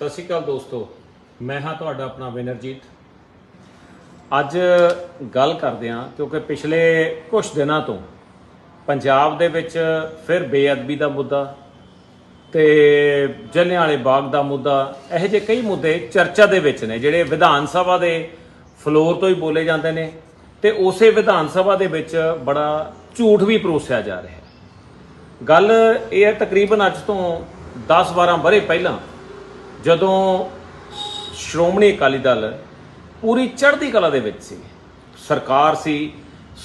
ਸਤਿ ਸ਼੍ਰੀ ਅਕਾਲ ਦੋਸਤੋ, ਮੈਂ ਹਾਂ ਤੁਹਾਡਾ ਆਪਣਾ ਵਿਨਰਜੀਤ। ਅੱਜ ਗੱਲ ਕਰਦੇ ਹਾਂ, ਕਿਉਂਕਿ ਪਿਛਲੇ ਕੁਝ ਦਿਨਾਂ ਤੋਂ ਪੰਜਾਬ ਦੇ ਵਿੱਚ ਫਿਰ ਬੇਅਦਬੀ ਦਾ ਮੁੱਦਾ ਤੇ ਜਲਿਆਂ ਵਾਲੇ ਬਾਗ ਦਾ ਮੁੱਦਾ, ਇਹੋ ਜਿਹੇ ਕਈ ਮੁੱਦੇ ਚਰਚਾ ਦੇ ਵਿੱਚ ਨੇ, ਜਿਹੜੇ ਵਿਧਾਨ ਸਭਾ ਦੇ ਫਲੋਰ ਤੋਂ ਹੀ ਬੋਲੇ ਜਾਂਦੇ ਨੇ ਤੇ ਉਸੇ ਵਿਧਾਨ ਸਭਾ ਦੇ ਵਿੱਚ ਬੜਾ ਝੂਠ ਵੀ ਪਰੋਸਿਆ ਜਾ ਰਿਹਾ ਹੈ। ਗੱਲ ਇਹ ਹੈ, ਤਕਰੀਬਨ ਅੱਜ ਤੋਂ 10-12 ਬਰੇ ਪਹਿਲਾਂ ਜਦੋਂ ਸ਼੍ਰੋਮਣੀ ਅਕਾਲੀ ਦਲ ਪੂਰੀ ਚੜ੍ਹਦੀ ਕਲਾ ਦੇ ਵਿੱਚ ਸੀ, ਸਰਕਾਰ ਸੀ,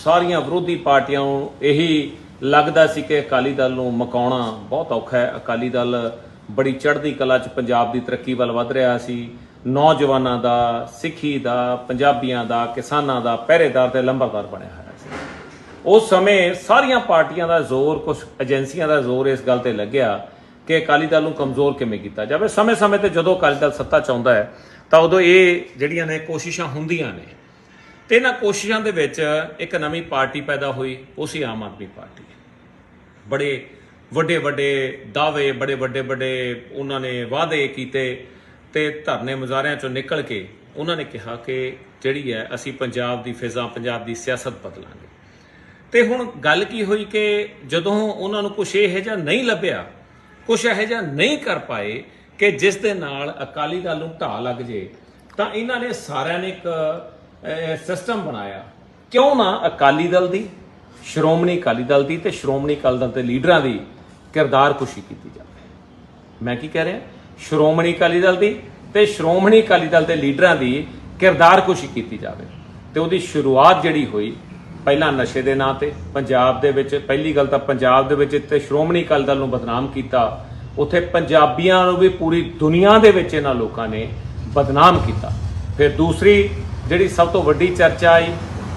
ਸਾਰੀਆਂ ਵਿਰੋਧੀ ਪਾਰਟੀਆਂ ਨੂੰ ਇਹੀ ਲੱਗਦਾ ਸੀ ਕਿ ਅਕਾਲੀ ਦਲ ਨੂੰ ਮਕਾਉਣਾ ਬਹੁਤ ਔਖਾ ਹੈ। ਅਕਾਲੀ ਦਲ ਬੜੀ ਚੜ੍ਹਦੀ ਕਲਾ 'ਚ ਪੰਜਾਬ ਦੀ ਤਰੱਕੀ ਵੱਲ ਵਧ ਰਿਹਾ ਸੀ। ਨੌਜਵਾਨਾਂ ਦਾ, ਸਿੱਖੀ ਦਾ, ਪੰਜਾਬੀਆਂ ਦਾ, ਕਿਸਾਨਾਂ ਦਾ ਪਹਿਰੇਦਾਰ ਤੇ ਲੰਬਰਦਾਰ ਬਣਿਆ ਹੋਇਆ ਸੀ। ਉਸ ਸਮੇਂ ਸਾਰੀਆਂ ਪਾਰਟੀਆਂ ਦਾ ਜ਼ੋਰ ਕੁਝ ਏਜੰਸੀਆਂ ਦਾ ਜ਼ੋਰ ਇਸ ਗੱਲ ਤੇ ਲੱਗਿਆ ਕਿ ਅਕਾਲੀ ਦਲ ਨੂੰ ਕਮਜ਼ੋਰ ਕਿਵੇਂ ਕੀਤਾ ਜਾਵੇ? ਸਮੇਂ-ਸਮੇਂ ਤੇ ਜਦੋਂ ਅਕਾਲੀ ਦਲ ਸੱਤਾ 'ਚ ਆਉਂਦਾ ਹੈ, ਤਾਂ ਉਦੋਂ ਇਹ ਜਿਹੜੀਆਂ ਨੇ ਕੋਸ਼ਿਸ਼ਾਂ ਹੁੰਦੀਆਂ ਨੇ। ਤੇ ਇਹਨਾਂ ਕੋਸ਼ਿਸ਼ਾਂ ਦੇ ਵਿੱਚ ਇੱਕ ਨਵੀਂ ਪਾਰਟੀ ਪੈਦਾ ਹੋਈ, ਉਹ ਸੀ ਆਮ ਆਦਮੀ ਪਾਰਟੀ। ਬੜੇ ਵੱਡੇ ਵੱਡੇ ਦਾਅਵੇ, ਬੜੇ ਵੱਡੇ ਵੱਡੇ ਉਹਨਾਂ ਨੇ ਵਾਅਦੇ ਕੀਤੇ ਤੇ ਧਰਨੇ ਮੁਜ਼ਾਰਿਆਂ ਚੋਂ ਨਿਕਲ ਕੇ ਉਹਨਾਂ ਨੇ ਕਿਹਾ ਕਿ ਜਿਹੜੀ ਹੈ, ਅਸੀਂ ਪੰਜਾਬ ਦੀ ਫਿਜ਼ਾ, ਪੰਜਾਬ ਦੀ ਸਿਆਸਤ ਬਦਲਾਂਗੇ। ਤੇ ਹੁਣ ਗੱਲ ਕੀ ਹੋਈ ਕਿ ਜਦੋਂ ਉਹਨਾਂ ਨੂੰ ਕੁਝ ਇਹ ਜਿਹਾ ਨਹੀਂ ਲੱਭਿਆ ਕੁਝ ਇਹੋ ਜਿਹਾ ਨਹੀਂ ਕਰ ਪਾਏ ਕਿ ਜਿਸ ਦੇ ਨਾਲ ਅਕਾਲੀ ਦਲ ਨੂੰ ਢਾਹ ਲੱਗ ਜੇ, ਤਾਂ ਇਹਨਾਂ ਨੇ ਸਾਰਿਆਂ ਨੇ ਇੱਕ ਸਿਸਟਮ ਬਣਾਇਆ। ਕਿਉਂ ਨਾ ਅਕਾਲੀ ਦਲ ਦੀ, ਸ਼੍ਰੋਮਣੀ ਅਕਾਲੀ ਦਲ ਦੀ ਤੇ ਸ਼੍ਰੋਮਣੀ ਅਕਾਲੀ ਦਲ ਦੇ ਲੀਡਰਾਂ ਦੀ ਕਿਰਦਾਰ ਕੁਸ਼ੀ ਕੀਤੀ ਜਾਵੇ। ਮੈਂ ਕੀ ਕਹਿ ਰਿਹਾ? ਸ਼੍ਰੋਮਣੀ ਅਕਾਲੀ ਦਲ ਦੀ ਤੇ ਸ਼੍ਰੋਮਣੀ ਅਕਾਲੀ ਦਲ ਦੇ ਲੀਡਰਾਂ ਦੀ ਕਿਰਦਾਰ ਕੁਸ਼ੀ ਕੀਤੀ ਜਾਵੇ। ਤੇ ਉਹਦੀ ਸ਼ੁਰੂਆਤ ਜਿਹੜੀ ਹੋਈ ਪਹਿਲਾਂ ਨਸ਼ੇ ਦੇ ਨਾਂ ਤੇ ਪੰਜਾਬ ਦੇ ਵਿੱਚ ਪਹਿਲੀ ਗੱਲ ਤਾਂ ਪੰਜਾਬ ਦੇ ਵਿੱਚ ਤੇ ਸ਼੍ਰੋਮਣੀ ਅਕਾਲੀ ਦਲ ਨੂੰ ਬਦਨਾਮ ਕੀਤਾ। ਉੱਥੇ ਪੰਜਾਬੀਆਂ ਨੂੰ ਵੀ ਪੂਰੀ ਦੁਨੀਆ ਦੇ ਵਿੱਚ ਇਹਨਾਂ ਲੋਕਾਂ ਨੇ ਬਦਨਾਮ ਕੀਤਾ। ਫਿਰ ਦੂਸਰੀ ਜਿਹੜੀ ਸਭ ਤੋਂ ਵੱਡੀ ਚਰਚਾ ਆਈ,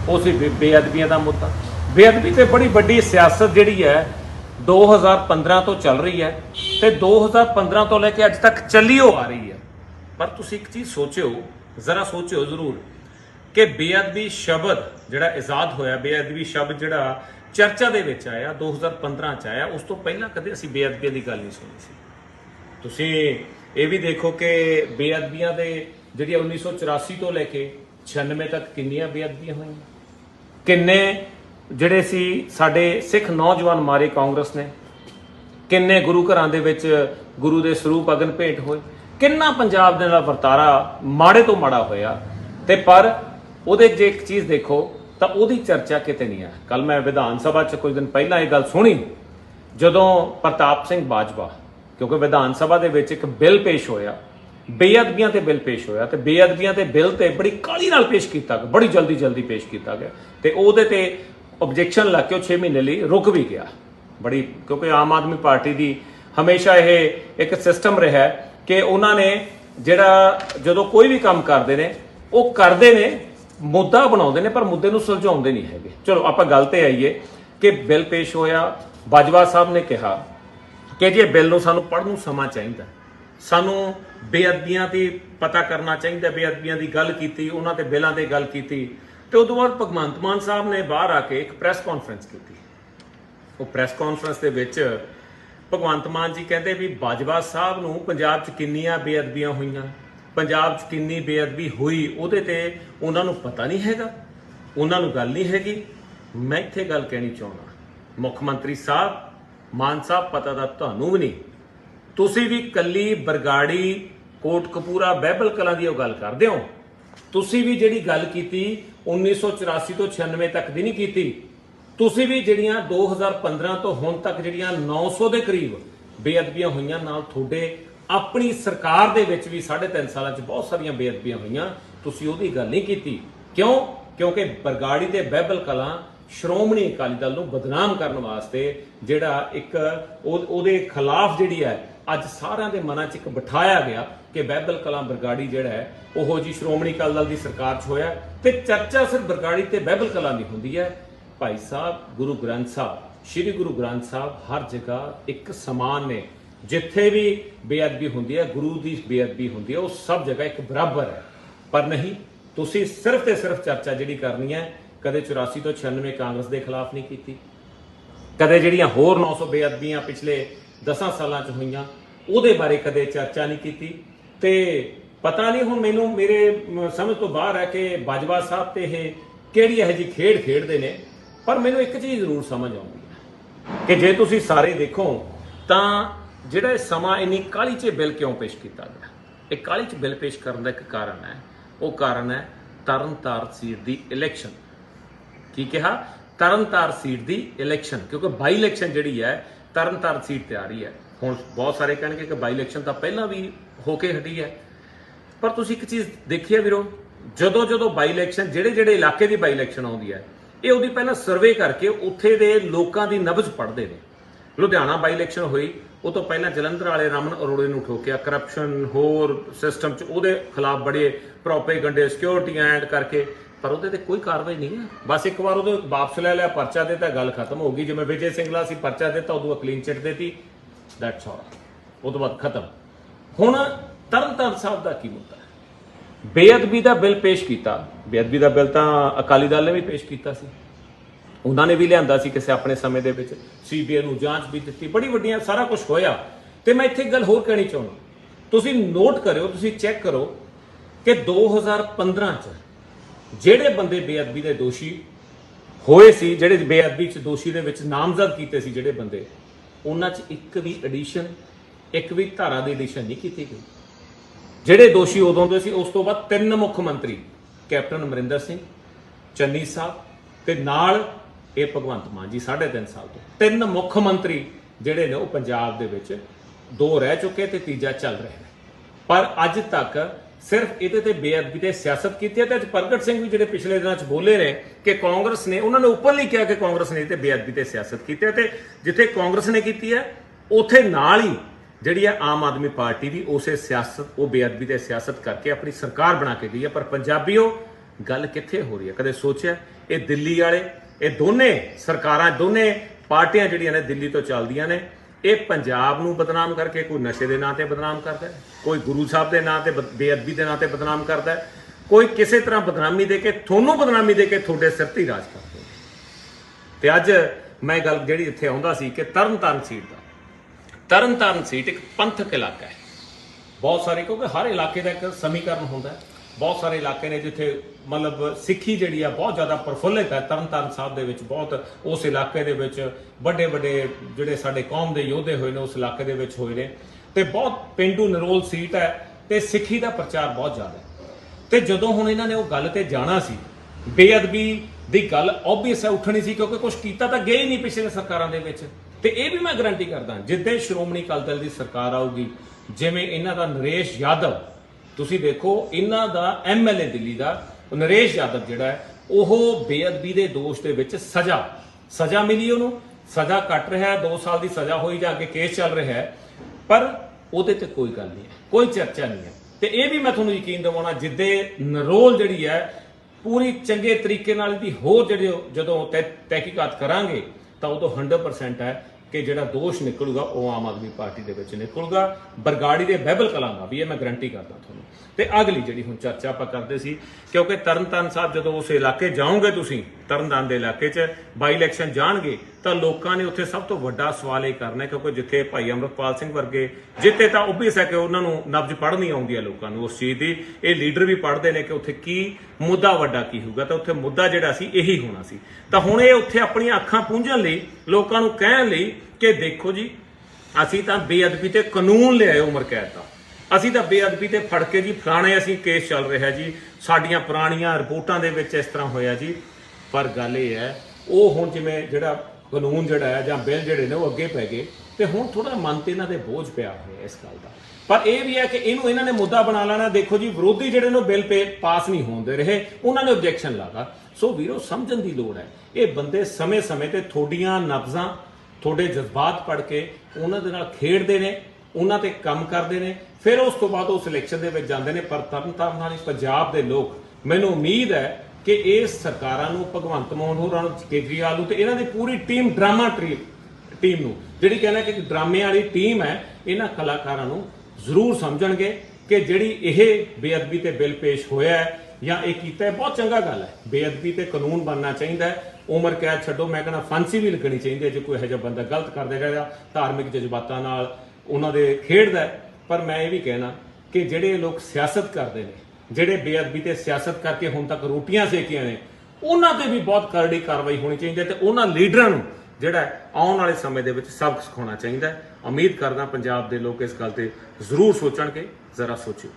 ਉਹ ਸੀ ਬੇ- ਬੇਅਦਬੀਆਂ ਦਾ ਮੁੱਦਾ। ਬੇਅਦਬੀ ਤੇ ਬੜੀ ਵੱਡੀ ਸਿਆਸਤ ਜਿਹੜੀ ਹੈ 2015 ਤੋਂ ਚੱਲ ਰਹੀ ਹੈ ਤੇ 2015 ਤੋਂ ਲੈ ਕੇ ਅੱਜ ਤੱਕ ਚੱਲੀ ਹੋ ਆ ਰਹੀ ਹੈ। ਪਰ ਤੁਸੀਂ ਇੱਕ ਚੀਜ਼ ਸੋਚਿਓ, ਜ਼ਰਾ ਸੋਚਿਓ ਜ਼ਰੂਰ। ਕਿ ਬੇਅਦਬੀ ਸ਼ਬਦ ਜਿਹੜਾ ਇਜਾਦ ਹੋਇਆ, ਬੇਅਦਬੀ ਸ਼ਬਦ ਜਿਹੜਾ ਚਰਚਾ ਦੇ ਵਿੱਚ ਆਇਆ 2015 ਚ ਆਇਆ, ਉਸ ਤੋਂ ਪਹਿਲਾਂ ਕਦੇ ਅਸੀਂ ਬੇਅਦਬੀ ਦੀ ਗੱਲ ਨਹੀਂ ਸੁਣੀ ਸੀ। ਤੁਸੀਂ ਇਹ ਵੀ ਦੇਖੋ ਕਿ ਬੇਅਦਬੀਆਂ ਦੇ ਜਿਹੜੀਆਂ 1984 ਤੋਂ ਲੈ ਕੇ 96 ਤੱਕ ਕਿੰਨੀਆਂ ਬੇਅਦਬੀਆਂ ਹੋਈਆਂ? ਕਿੰਨੇ ਜਿਹੜੇ ਸੀ ਸਾਡੇ ਸਿੱਖ ਨੌਜਵਾਨ ਮਾਰੇ ਕਾਂਗਰਸ ਨੇ? ਕਿੰਨੇ ਗੁਰੂ ਘਰਾਂ ਦੇ ਵਿੱਚ ਗੁਰੂ ਦੇ ਸਰੂਪ ਅਗਨ ਭੇਟ ਹੋਏ? ਕਿੰਨਾ ਪੰਜਾਬ ਦੇ ਨਾਲ ਵਰਤਾਰਾ ਮਾੜੇ ਤੋਂ ਮਾੜਾ ਹੋਇਆ? ਤੇ ਪਰ ਉਹਦੇ ਜੇ ਇੱਕ ਚੀਜ਼ ਦੇਖੋ, ਤਾਂ ਉਹਦੀ ਚਰਚਾ ਕਿਤੇ ਨਹੀਂ ਆ ਕੱਲ ਮੈਂ ਵਿਧਾਨ ਸਭਾ 'ਚ ਕੁਝ ਦਿਨ ਪਹਿਲਾਂ ਇਹ ਗੱਲ ਸੁਣੀ। ਜਦੋਂ ਪ੍ਰਤਾਪ ਸਿੰਘ ਬਾਜਵਾ, ਕਿਉਂਕਿ ਵਿਧਾਨ ਸਭਾ ਦੇ ਵਿੱਚ ਇੱਕ ਬਿੱਲ ਪੇਸ਼ ਹੋਇਆ, ਬੇਅਦਬੀਆਂ ਤੇ ਬਿੱਲ ਪੇਸ਼ ਹੋਇਆ, ਤੇ ਬੇਅਦਬੀਆਂ ਤੇ ਬਿੱਲ ਤੇ ਬੜੀ ਕਾਲੀ ਨਾਲ ਪੇਸ਼ ਕੀਤਾ ਗਿਆ, ਬੜੀ ਜਲਦੀ ਜਲਦੀ ਪੇਸ਼ ਕੀਤਾ ਗਿਆ। ਤੇ ਉਹਦੇ ਤੇ ਆਬਜੈਕਸ਼ਨ ਲੱਗ ਕੇ ਉਹ 6 ਮਹੀਨੇ ਲਈ ਰੁਕ ਵੀ ਗਿਆ। ਬੜੀ, ਕਿਉਂਕਿ ਆਮ ਆਦਮੀ ਪਾਰਟੀ ਦੀ ਹਮੇਸ਼ਾ ਇਹ ਇੱਕ ਸਿਸਟਮ ਰਿਹਾ ਕਿ ਉਹਨਾਂ ਨੇ ਜਿਹੜਾ ਜਦੋਂ ਕੋਈ ਵੀ ਕੰਮ ਕਰਦੇ ਨੇ, ਉਹ ਕਰਦੇ ਨੇ ਮੁੱਦਾ ਬਣਾਉਂਦੇ ਨੇ, ਪਰ ਮੁੱਦੇ ਨੂੰ ਸੁਲਝਾਉਂਦੇ ਨਹੀਂ ਹੈਗੇ। ਚਲੋ, ਆਪਾਂ ਗੱਲ ਤੇ ਆਈਏ ਕਿ ਬਿੱਲ ਪੇਸ਼ ਹੋਇਆ। ਬਾਜਵਾ ਸਾਹਿਬ ਨੇ ਕਿਹਾ ਕਿ ਜੇ ਬਿੱਲ ਨੂੰ ਸਾਨੂੰ ਪੜ੍ਹਨ ਨੂੰ ਸਮਾਂ ਚਾਹੀਦਾ ਸਾਨੂੰ ਬੇਅਦਬੀਆਂ ਤੇ ਪਤਾ ਕਰਨਾ ਚਾਹੀਦਾ, ਬੇਅਦਬੀਆਂ ਦੀ ਗੱਲ ਕੀਤੀ, ਉਹਨਾਂ ਤੇ ਬਿੱਲਾਂ ਤੇ ਗੱਲ ਕੀਤੀ। ਤੇ ਉਦੋਂ ਬਾਅਦ ਭਗਵੰਤ ਮਾਨ ਸਾਹਿਬ ਨੇ ਬਾਹਰ ਆ ਕੇ ਇੱਕ ਪ੍ਰੈਸ ਕਾਨਫਰੰਸ ਕੀਤੀ। ਉਹ ਪ੍ਰੈਸ ਕਾਨਫਰੰਸ ਦੇ ਵਿੱਚ ਭਗਵੰਤ ਮਾਨ ਜੀ ਕਹਿੰਦੇ ਵੀ ਬਾਜਵਾ ਸਾਹਿਬ ਨੂੰ ਪੰਜਾਬ 'ਚ ਕਿੰਨੀਆਂ ਬੇਅਦਬੀਆਂ ਹੋਈਆਂ। ਪੰਜਾਬ 'ਚ ਕਿੰਨੀ ਬੇਅਦਬੀ ਹੋਈ ਉਹਦੇ ਤੇ ਉਹਨਾਂ ਨੂੰ ਪਤਾ ਨਹੀਂ ਹੈਗਾ, ਉਹਨਾਂ ਨੂੰ ਗੱਲ ਨਹੀਂ ਹੈਗੀ। ਮੈਂ ਇੱਥੇ ਗੱਲ ਕਹਿਣੀ ਚਾਹੁੰਦਾ ਮੁੱਖ ਮੰਤਰੀ ਸਾਹਿਬ, ਮਾਨ ਸਾਹਿਬ, ਪਤਾ ਤਾਂ ਤੁਹਾਨੂੰ ਵੀ ਨਹੀਂ। ਤੁਸੀਂ ਵੀ ਕੱਲੀ ਬਰਗਾੜੀ, ਕੋਟਕਪੂਰਾ, ਬਹਿਬਲ ਕਲਾਂ ਦੀ ਉਹ ਗੱਲ ਕਰਦੇ ਹੋ। ਤੁਸੀਂ ਵੀ ਜਿਹੜੀ ਗੱਲ ਕੀਤੀ 1984 ਤੋਂ 96 ਤੱਕ ਦੀ ਨਹੀਂ ਕੀਤੀ। ਤੁਸੀਂ ਵੀ ਜਿਹੜੀਆਂ 2015 ਤੋਂ ਹੁਣ ਤੱਕ ਜਿਹੜੀਆਂ 900 ਦੇ ਕਰੀਬ ਬੇਅਦਬੀਆਂ ਹੋਈਆਂ ਨਾਲ ਤੁਹਾਡੇ ਆਪਣੀ ਸਰਕਾਰ ਦੇ ਵਿੱਚ ਵੀ 3.5 ਸਾਲਾਂ 'ਚ ਬਹੁਤ ਸਾਰੀਆਂ ਬੇਅਦਬੀਆਂ ਹੋਈਆਂ। ਤੁਸੀਂ ਉਹਦੀ ਗੱਲ ਨਹੀਂ ਕੀਤੀ। ਕਿਉਂ? ਕਿਉਂਕਿ ਬਰਗਾੜੀ ਤੇ ਬਹਿਬਲ ਕਲਾਂ ਸ਼੍ਰੋਮਣੀ ਅਕਾਲੀ ਦਲ ਨੂੰ ਬਦਨਾਮ ਕਰਨ ਵਾਸਤੇ ਜਿਹੜਾ ਇੱਕ ਉਹ- ਉਹਦੇ ਖਿਲਾਫ ਜਿਹੜੀ ਹੈ, ਅੱਜ ਸਾਰਿਆਂ ਦੇ ਮਨਾਂ 'ਚ ਇੱਕ ਬਿਠਾਇਆ ਗਿਆ ਕਿ ਬਹਿਬਲ ਕਲਾਂ ਬਰਗਾੜੀ ਜਿਹੜਾ ਹੈ, ਉਹੋ ਜੀ ਸ਼੍ਰੋਮਣੀ ਅਕਾਲੀ ਦਲ ਦੀ ਸਰਕਾਰ 'ਚ ਹੋਇਆ। ਤੇ ਚਰਚਾ ਸਿਰਫ ਬਰਗਾੜੀ ਤੇ ਬਹਿਬਲ ਕਲਾਂ ਦੀ ਹੁੰਦੀ ਹੈ। ਭਾਈ ਸਾਹਿਬ, ਗੁਰੂ ਗ੍ਰੰਥ ਸਾਹਿਬ, ਸ੍ਰੀ ਗੁਰੂ ਗ੍ਰੰਥ ਸਾਹਿਬ ਹਰ ਜਗ੍ਹਾ ਇੱਕ ਸਮਾਨ ਨੇ। ਜਿੱਥੇ ਵੀ ਬੇਅਦਬੀ ਹੁੰਦੀ ਹੈ, ਗੁਰੂ ਦੀ ਬੇਅਦਬੀ ਹੁੰਦੀ ਹੈ, ਉਹ ਸਭ ਜਗ੍ਹਾ ਇੱਕ ਬਰਾਬਰ ਹੈ। ਪਰ ਨਹੀਂ, ਤੁਸੀਂ ਸਿਰਫ ਤੇ ਸਿਰਫ ਚਰਚਾ ਜਿਹੜੀ ਕਰਨੀ ਹੈ, ਕਦੇ 84 ਤੋਂ 96 ਕਾਂਗਰਸ ਦੇ ਖਿਲਾਫ ਨਹੀਂ ਕੀਤੀ। ਕਦੇ ਜਿਹੜੀਆਂ ਹੋਰ 900 ਬੇਅਦਬੀਆਂ ਪਿਛਲੇ 10 ਸਾਲਾਂ 'ਚ ਹੋਈਆਂ, ਉਹਦੇ ਬਾਰੇ ਕਦੇ ਚਰਚਾ ਨਹੀਂ ਕੀਤੀ। ਤੇ ਪਤਾ ਨਹੀਂ ਹੁਣ ਮੈਨੂੰ, ਮੇਰੇ ਸਮਝ ਤੋਂ ਬਾਹਰ ਹੈ ਕਿ ਬਾਜਵਾ ਸਾਹਿਬ ਤੇ ਇਹ ਕਿਹੜੀ ਇਹੋ ਜਿਹੀ ਖੇਡ ਖੇਡਦੇ ਨੇ, ਪਰ ਮੈਨੂੰ ਇੱਕ ਚੀਜ਼ ਜ਼ਰੂਰ ਸਮਝ ਆਉਂਦੀ ਹੈ ਕਿ ਜੇ ਤੁਸੀਂ ਸਾਰੇ ਦੇਖੋ, ਤਾਂ ਜਿਹੜਾ ਇਹ ਸਮਾਂ ਇੰਨੀ ਕਾਲੀ 'ਚ ਬਿੱਲ ਕਿਉਂ ਪੇਸ਼ ਕੀਤਾ ਗਿਆ? ਇਹ ਕਾਲੀ 'ਚ ਬਿੱਲ ਪੇਸ਼ ਕਰਨ ਦਾ ਇੱਕ ਕਾਰਨ ਹੈ। ਉਹ ਕਾਰਨ ਹੈ ਤਰਨਤਾਰਨ ਸੀਟ ਦੀ ਇਲੈਕਸ਼ਨ ਕੀ ਕਿਹਾ? ਤਰਨਤਾਰ ਸੀਟ ਦੀ ਇਲੈਕਸ਼ਨ ਕਿਉਂਕਿ ਬਾਈ ਇਲੈਕਸ਼ਨ ਜਿਹੜੀ ਹੈ, ਤਰਨਤਾਰਨ ਸੀਟ ਤੇ ਆ ਰਹੀ ਹੈ। ਹੁਣ ਬਹੁਤ ਸਾਰੇ ਕਹਿਣਗੇ ਕਿ ਬਾਈ ਇਲੈਕਸ਼ਨ ਤਾਂ ਪਹਿਲਾਂ ਵੀ ਹੋ ਕੇ ਹਟੀ ਹੈ। ਪਰ ਤੁਸੀਂ ਇੱਕ ਚੀਜ਼ ਦੇਖੀਏ ਵੀਰੋ, ਜਦੋਂ ਜਦੋਂ ਬਾਈ ਇਲੈਕਸ਼ਨ ਜਿਹੜੇ ਜਿਹੜੇ ਇਲਾਕੇ ਦੀ ਬਾਈ ਇਲੈਕਸ਼ਨ ਆਉਂਦੀ ਹੈ, ਇਹ ਉਹਦੀ ਪਹਿਲਾਂ ਸਰਵੇ ਕਰਕੇ ਉੱਥੇ ਦੇ ਲੋਕਾਂ ਦੀ ਨਬਜ਼ ਪੜ੍ਹਦੇ ਨੇ। ਲੁਧਿਆਣਾ ਬਾਈ ਇਲੈਕਸ਼ਨ ਹੋਈ ਉਹ ਤੋਂ ਪਹਿਲਾਂ ਜਲੰਧਰ ਵਾਲੇ ਰਮਨ ਅਰੋੜੇ ਨੂੰ ਠੋਕਿਆ। ਕਰਪਸ਼ਨ ਹੋਰ ਸਿਸਟਮ 'ਚ ਉਹਦੇ ਖਿਲਾਫ ਬੜੇ ਪ੍ਰੋਪੇਗੰਡੇ ਸਿਕਿਉਰਿਟੀ ਐਂਡ ਕਰਕੇ। ਪਰ ਉਹਦੇ ਤੇ ਕੋਈ ਕਾਰਵਾਈ ਨਹੀਂ ਹੈ। ਬਸ ਇੱਕ ਵਾਰ ਉਹਦੇ ਵਾਪਸ ਲੈ ਲਿਆ, ਪਰਚਾ ਦਿੱਤਾ, ਗੱਲ ਖਤਮ ਹੋ ਗਈ। ਜਿਵੇਂ ਵਿਜੇ ਸਿੰਗਲਾ ਸੀ, ਪਰਚਾ ਦਿੱਤਾ ਉਦੋਂ ਕਲੀਨ ਚਿੱਟ ਦਿੱਤੀ। ਦੈਟਸ ਆਲ ਉਹ ਤੋਂ ਬਾਅਦ ਖਤਮ। ਹੁਣ ਤਰਨਤਾਰਨ ਸਾਹਿਬ ਦਾ ਕੀ ਮੁੱਦਾ ਬੇਅਦਬੀ ਦਾ ਬਿੱਲ ਪੇਸ਼ ਕੀਤਾ। ਬੇਅਦਬੀ ਦਾ ਬਿੱਲ ਤਾਂ ਅਕਾਲੀ ਦਲ ਨੇ ਵੀ ਪੇਸ਼ ਕੀਤਾ ਸੀ। ਉਹਨਾਂ ਨੇ ਵੀ ਲਿਆਂਦਾ ਸੀ ਕਿਸੇ ਆਪਣੇ ਸਮੇਂ ਦੇ ਵਿੱਚ ਸੀਬੀਆਈ ਨੂੰ ਜਾਂਚ ਵੀ ਦਿੱਤੀ, ਬੜੀ ਵੱਡੀਆਂ ਸਾਰਾ ਕੁਝ ਹੋਇਆ। ਤੇ ਮੈਂ ਇੱਥੇ ਇੱਕ ਗੱਲ ਹੋਰ ਕਹਿਣੀ ਚਾਹੁੰਦਾ। ਤੁਸੀਂ ਨੋਟ ਕਰਿਓ, ਤੁਸੀਂ ਚੈੱਕ ਕਰੋ ਕਿ 2015 ਚ ਜਿਹੜੇ ਬੰਦੇ ਬੇਅਦਬੀ ਦੇ ਦੋਸ਼ੀ ਹੋਏ ਸੀ, ਜਿਹੜੇ ਬੇਅਦਬੀ ਚ ਦੋਸ਼ੀ ਦੇ ਵਿੱਚ ਨਾਮਜ਼ਦ ਕੀਤੇ ਸੀ ਜਿਹੜੇ ਬੰਦੇ, ਉਹਨਾਂ ਚ ਇੱਕ ਵੀ ਐਡੀਸ਼ਨ ਇੱਕ ਵੀ ਧਾਰਾ ਦੀ ਐਡੀਸ਼ਨ ਨਹੀਂ ਕੀਤੀ ਗਈ। ਜਿਹੜੇ ਦੋਸ਼ੀ ਉਦੋਂ ਦੇ ਸੀ, ਉਸ ਤੋਂ ਬਾਅਦ ਤਿੰਨ ਮੁੱਖ ਮੰਤਰੀ, ਕੈਪਟਨ ਅਮਰਿੰਦਰ ਸਿੰਘ, ਚੰਨੀ ਸਾਹਿਬ ਤੇ ਨਾਲ ਇਹ ਭਗਵੰਤ ਮਾਨ ਜੀ 3.5 ਸਾਲ ਤੋਂ। ਤਿੰਨ ਮੁੱਖ ਮੰਤਰੀ ਜਿਹੜੇ ਨੇ ਉਹ ਪੰਜਾਬ ਦੇ ਵਿੱਚ ਦੋ ਰਹਿ ਚੁੱਕੇ ਤੇ ਤੀਜਾ ਚੱਲ ਰਿਹਾ ਹੈ। ਪਰ ਅੱਜ ਤੱਕ ਸਿਰਫ ਇਹਦੇ ਤੇ ਬੇਅਦਬੀ ਤੇ ਸਿਆਸਤ ਕੀਤੀ ਹੈ ਤੇ ਅੱਜ ਪ੍ਰਗਟ ਸਿੰਘ ਵੀ ਜਿਹੜੇ ਪਿਛਲੇ ਦਿਨਾਂ 'ਚ ਬੋਲੇ ਨੇ ਕਿ ਕਾਂਗਰਸ ਨੇ, ਉਹਨਾਂ ਨੇ ਓਪਨਲੀ ਕਿਹਾ ਕਿ ਕਾਂਗਰਸ ਨੇ ਇਹਦੇ ਤੇ ਬੇਅਦਬੀ ਤੇ ਸਿਆਸਤ ਕੀਤੀ ਹੈ ਤੇ ਜਿੱਥੇ ਕਾਂਗਰਸ ਨੇ ਕੀਤੀ ਹੈ, ਉਥੇ ਨਾਲ ਹੀ ਜਿਹੜੀ ਹੈ ਆਮ ਆਦਮੀ ਪਾਰਟੀ ਵੀ ਉਸੇ ਸਿਆਸਤ, ਉਹ ਬੇਅਦਬੀ ਤੇ ਸਿਆਸਤ ਕਰਕੇ ਆਪਣੀ ਸਰਕਾਰ ਬਣਾ ਕੇ ਗਈ ਹੈ। ਪਰ ਪੰਜਾਬੀਓ, ਗੱਲ ਕਿੱਥੇ ਹੋ ਰਹੀ ਹੈ? ਕਦੇ ਸੋਚਿਆ? ਇਹ ਦਿੱਲੀ ਵਾਲੇ ਇਹ ਦੋਨੇ ਸਰਕਾਰਾਂ, ਦੋਨੇ ਪਾਰਟੀਆਂ ਜਿਹੜੀਆਂ ਨੇ ਦਿੱਲੀ ਤੋਂ ਚੱਲਦੀਆਂ ਨੇ, ਇਹ ਪੰਜਾਬ ਨੂੰ ਬਦਨਾਮ ਕਰਕੇ, ਕੋਈ ਨਸ਼ੇ ਦੇ ਨਾਂ ਤੇ ਬਦਨਾਮ ਕਰਦਾ ਕੋਈ ਗੁਰੂ ਸਾਹਿਬ ਦੇ ਨਾਂ ਤੇ ਬਦ- ਬੇਅਦਬੀ ਦੇ ਨਾਂ ਤੇ ਬਦਨਾਮ ਕਰਦਾ ਕੋਈ ਕਿਸੇ ਤਰ੍ਹਾਂ ਬਦਨਾਮੀ ਦੇ ਕੇ, ਤੁਹਾਨੂੰ ਬਦਨਾਮੀ ਦੇ ਕੇ ਤੁਹਾਡੇ ਸਿਰ ਤੇ ਹੀ ਰਾਜ ਕਰਦੇ ਨੇ। ਤੇ ਅੱਜ ਮੈਂ ਗੱਲ ਜਿਹੜੀ ਇੱਥੇ ਆਉਂਦਾ ਸੀ ਕਿ ਤਰਨਤਾਰਨ ਸੀਟ ਦਾ, ਤਰਨਤਾਰਨ ਸੀਟ ਇੱਕ ਪੰਥਕ ਇਲਾਕਾ ਹੈ। ਬਹੁਤ ਸਾਰੇ, ਕਿਉਂਕਿ ਹਰ ਇਲਾਕੇ ਦਾ ਇੱਕ ਸਮੀਕਰਨ ਹੁੰਦਾ ਹੈ। ਬਹੁਤ ਸਾਰੇ ਇਲਾਕੇ ਨੇ ਜਿੱਥੇ ਮਤਲਬ ਸਿੱਖੀ ਜਿਹੜੀ ਆ ਬਹੁਤ ਜ਼ਿਆਦਾ ਪ੍ਰਫੁੱਲਿਤ ਹੈ, ਤਰਨਤਾਰਨ ਸਾਹਿਬ ਦੇ ਵਿੱਚ ਬਹੁਤ ਉਸ ਇਲਾਕੇ ਦੇ ਵਿੱਚ ਵੱਡੇ ਵੱਡੇ ਜਿਹੜੇ ਸਾਡੇ ਕੌਮ ਦੇ ਯੋਧੇ ਹੋਏ ਨੇ ਉਸ ਇਲਾਕੇ ਦੇ ਵਿੱਚ ਹੋਏ ਨੇ ਤੇ ਬਹੁਤ ਪਿੰਡੂ ਨਰੋਲ ਸੀਟ ਹੈ ਤੇ ਸਿੱਖੀ ਦਾ ਪ੍ਰਚਾਰ ਬਹੁਤ ਜ਼ਿਆਦਾ ਹੈ। ਤੇ ਜਦੋਂ ਹੁਣ ਇਹਨਾਂ ਨੇ ਉਹ ਗੱਲ ਤੇ ਜਾਣਾ ਸੀ, ਬੇਅਦਬੀ ਦੀ ਗੱਲ ਆਬਵੀਅਸ ਹੈ, ਉੱਠਣੀ ਸੀ ਕਿਉਂਕਿ ਕੁਝ ਕੀਤਾ ਤਾਂ ਗਏ ਨਹੀਂ ਪਿਛਲੇ ਸਰਕਾਰਾਂ ਦੇ ਵਿੱਚ। ਤੇ ਇਹ ਵੀ ਮੈਂ ਗਾਰੰਟੀ ਕਰਦਾ, ਜਿੱਦੇ ਸ਼੍ਰੋਮਣੀ ਅਕਾਲੀ ਦਲ ਦੀ ਸਰਕਾਰ ਆਊਗੀ, ਜਿਵੇਂ ਇਹਨਾਂ ਦਾ ਨਰੇਸ਼ ਯਾਦਵ ਤੁਸੀਂ ਦੇਖੋ, ਇਹਨਾਂ ਦਾ ਐਮਐਲਏ ਦਿੱਲੀ ਦਾ ਨਰੇਸ਼ ਯਾਦਵ ਜਿਹੜਾ ਹੈ, ਉਹ ਬੇਅਦਬੀ ਦੇ ਦੋਸ਼ ਦੇ ਵਿੱਚ ਸਜ਼ਾ ਸਜ਼ਾ ਮਿਲੀ ਉਹਨੂੰ। ਸਜ਼ਾ ਕੱਟ ਰਿਹਾ ਹੈ 2 ਸਾਲ ਦੀ ਸਜ਼ਾ ਹੋਈ ਜਾਂ ਅੱਗੇ ਕੇਸ ਚੱਲ ਰਿਹਾ ਹੈ। ਪਰ ਉਹਦੇ ਤੇ ਕੋਈ ਗੱਲ ਨਹੀਂ ਹੈ, ਕੋਈ ਚਰਚਾ ਨਹੀਂ ਹੈ। ਤੇ ਇਹ ਵੀ ਮੈਂ ਤੁਹਾਨੂੰ ਯਕੀਨ ਦਿਵਾਉਣਾ, ਜਿੱਦੇ ਨਰੋਲ ਜਿਹੜੀ ਹੈ, ਪੂਰੀ ਚੰਗੇ ਤਰੀਕੇ ਨਾਲ ਦੀ ਹੋਰ ਜਿਹੜੇ ਜਦੋਂ ਤਹਿ- ਤਹਿਕੀਕਾਤ ਕਰਾਂਗੇ, ਤਾਂ ਉਦੋਂ 100% ਹੈ। ਕਿ ਜਿਹੜਾ ਦੋਸ਼ ਨਿਕਲੂਗਾ ਉਹ ਆਮ ਆਦਮੀ ਪਾਰਟੀ ਦੇ ਵਿੱਚ ਨਿਕਲੂਗਾ। ਬਰਗਾੜੀ ਦੇ ਬਹਿਬਲ ਕਲਾਂ ਦਾ ਵੀ ਇਹ ਮੈਂ ਗਰੰਟੀ ਕਰਦਾ ਤੁਹਾਨੂੰ। ਤੇ ਅਗਲੀ ਜਿਹੜੀ ਹੁਣ ਚਰਚਾ ਆਪਾਂ ਕਰਦੇ ਸੀ, ਕਿਉਂਕਿ ਤਰਨਤਾਰਨ ਸਾਹਿਬ ਜਦੋਂ ਉਸ ਇਲਾਕੇ ਜਾਓਗੇ ਤੁਸੀਂ, ਤਰਨਤਾਰਨ ਦੇ ਇਲਾਕੇ 'ਚ ਬਾਈ ਇਲੈਕਸ਼ਨ ਜਾਣਗੇ ਤਾਂ ਲੋਕਾਂ ਨੇ ਉੱਥੇ ਸਭ ਤੋਂ ਵੱਡਾ ਸਵਾਲ ਇਹ ਕਰਨਾ ਕਿਉਂਕਿ ਜਿੱਥੇ ਭਾਈ ਅਮਰਪਾਲ ਸਿੰਘ ਵਰਗੇ ਜਿੱਤੇ ਤਾਂ ਓਬਵੀਅਸ ਹੈ ਕਿ ਉਹਨਾਂ ਨੂੰ ਨਬਜ਼ ਪੜ੍ਹਨੀ ਆਉਂਦੀ ਹੈ ਲੋਕਾਂ ਨੂੰ ਉਸ ਚੀਜ਼ ਦੀ। ਇਹ ਲੀਡਰ ਵੀ ਪੜ੍ਹਦੇ ਨੇ ਕਿ ਉੱਥੇ ਕੀ ਮੁੱਦਾ ਵੱਡਾ ਕੀ ਹੋਊਗਾ, ਤਾਂ ਉੱਥੇ ਮੁੱਦਾ ਜਿਹੜਾ ਸੀ ਇਹੀ ਹੋਣਾ ਸੀ। ਤਾਂ ਹੁਣ ਇਹ ਉੱਥੇ ਆਪਣੀਆਂ ਅੱਖਾਂ ਪੂੰਝਣ ਲਈ, ਲੋਕਾਂ ਨੂੰ ਕਹਿਣ ਲਈ ਕਿ ਦੇਖੋ ਜੀ, ਅਸੀਂ ਤਾਂ ਬੇਅਦਬੀ ਤੇ ਕਾਨੂੰਨ ਲਿਆਏ ਉਮਰ ਕੈਦ ਦਾ। ਅਸੀਂ ਤਾਂ ਬੇਅਦਬੀ ਤੇ ਫੜ ਕੇ ਜੀ, ਫਲਾਣੇ ਅਸੀਂ ਕੇਸ ਚੱਲ ਰਿਹਾ ਜੀ, ਸਾਡੀਆਂ ਪੁਰਾਣੀਆਂ ਰਿਪੋਰਟਾਂ ਦੇ ਵਿੱਚ ਇਸ ਤਰ੍ਹਾਂ ਹੋਇਆ ਜੀ। ਪਰ ਗੱਲ ਇਹ ਹੈ, ਉਹ ਹੁਣ ਜਿਵੇਂ ਜਿਹੜਾ ਕਾਨੂੰਨ ਜਿਹੜਾ ਹੈ ਜਾਂ ਬਿੱਲ ਜਿਹੜੇ ਨੇ ਉਹ ਅੱਗੇ ਪੈ ਗਏ ਤੇ ਹੁਣ ਥੋੜਾ ਮਨ ਤੇ ਇਹਨਾਂ ਦੇ ਬੋਝ ਪਿਆ ਹੋਇਆ ਇਸ ਗੱਲ ਦਾ। ਪਰ ਇਹ ਵੀ ਹੈ ਕਿ ਇਹਨੂੰ ਇਹਨਾਂ ਨੇ ਮੁੱਦਾ ਬਣਾ ਲੈਣਾ। ਦੇਖੋ ਜੀ, ਵਿਰੋਧੀ ਜਿਹੜੇ ਨੇ ਉਹ ਬਿੱਲ ਪੇ, ਪਾਸ ਨਹੀਂ ਹੋਣ ਦੇ ਰਹੇ। ਉਹਨਾਂ ਨੇ ਆਬਜੈਕਸ਼ਨ ਲਾਤਾ। ਸੋ ਵੀਰੋ, ਸਮਝਣ ਦੀ ਲੋੜ ਹੈ। ਇਹ ਬੰਦੇ ਸਮੇਂ-ਸਮੇਂ ਤੇ ਥੋਡੀਆਂ ਨਬਜ਼ਾਂ, ਤੁਹਾਡੇ ਜਜ਼ਬਾਤ ਪੜ ਕੇ ਉਹਨਾਂ ਦੇ ਨਾਲ ਖੇਡਦੇ ਨੇ, ਉਹਨਾਂ ਤੇ ਕੰਮ ਕਰਦੇ ਨੇ। ਫਿਰ ਉਸ ਤੋਂ ਬਾਅਦ ਉਹ ਸਿਲੈਕਸ਼ਨ ਦੇ ਵਿੱਚ ਜਾਂਦੇ ਨੇ। ਪਰ ਤਰਨਤਾਰਨ ਵਾਲੀ ਪੰਜਾਬ ਦੇ ਲੋਕ, ਮੈਨੂੰ ਉਮੀਦ ਹੈ ਕਿ ਇਹ ਸਰਕਾਰਾਂ ਨੂੰ, ਭਗਵੰਤ ਮਾਨ ਹੋਰਾਂ ਨੂੰ ਕੇਜਰੀਵਾਲ ਨੂੰ ਤੇ ਇਹਨਾਂ ਦੀ ਪੂਰੀ ਟੀਮ, ਡਰਾਮਾ ਟੀਮ ਨੂੰ, ਜਿਹੜੀ ਕਹਿੰਦਾ ਕਿ ਡਰਾਮੇ ਵਾਲੀ ਟੀਮ ਹੈ, ਇਹਨਾਂ ਕਲਾਕਾਰਾਂ ਨੂੰ ਜ਼ਰੂਰ ਸਮਝਣਗੇ ਕਿ ਜਿਹੜੀ ਇਹ ਬੇਅਦਬੀ ਤੇ ਬਿੱਲ ਪੇਸ਼ ਹੋਇਆ ਹੈ ਜਾਂ ਇਹ ਕੀਤਾ ਹੈ, ਬਹੁਤ ਚੰਗਾ ਗੱਲ ਹੈ। ਬੇਅਦਬੀ ਤੇ ਕਾਨੂੰਨ ਬਣਨਾ ਚਾਹੀਦਾ ਹੈ। ਉਮਰ ਕੈਦ ਛੱਡੋ, ਮੈਂ ਕਹਿੰਦਾ ਫਾਂਸੀ ਵੀ ਲੱਗਣੀ ਚਾਹੀਦੀ ਹੈ ਜੇ ਕੋਈ ਇਹੋ ਜਿਹਾ ਬੰਦਾ ਗਲਤ ਕਰ ਦੇਗਾ ਧਾਰਮਿਕ ਜਜ਼ਬਾਤਾਂ ਨਾਲ ਉਹਨਾਂ ਦੇ ਖੇਡਦਾ ਪਰ ਮੈਂ ਇਹ ਵੀ ਕਹਿਣਾ ਕਿ ਜਿਹੜੇ ਲੋਕ ਸਿਆਸਤ ਕਰਦੇ ਨੇ ਜਿਹੜੇ ਬੇਅਦਬੀ ਤੇ ਸਿਆਸਤ ਕਰਕੇ ਹੁਣ ਤੱਕ ਰੋਟੀਆਂ ਸੇਕੀਆਂ ਨੇ, ਉਹਨਾਂ ਤੇ ਵੀ ਬਹੁਤ ਕਰੜੀ ਕਾਰਵਾਈ ਹੋਣੀ ਚਾਹੀਦੀ ਹੈ ਤੇ ਉਹਨਾਂ ਲੀਡਰਾਂ ਨੂੰ ਜਿਹੜਾ ਆਉਣ ਵਾਲੇ ਸਮੇਂ ਦੇ ਵਿੱਚ ਸਬਕ ਸਿਖਾਉਣਾ ਚਾਹੀਦਾ ਹੈ। ਉਮੀਦ ਕਰਦਾ ਪੰਜਾਬ ਦੇ ਲੋਕ ਇਸ ਗੱਲ ਤੇ ਜ਼ਰੂਰ ਸੋਚਣਗੇ। ਜ਼ਰਾ ਸੋਚਿਓ।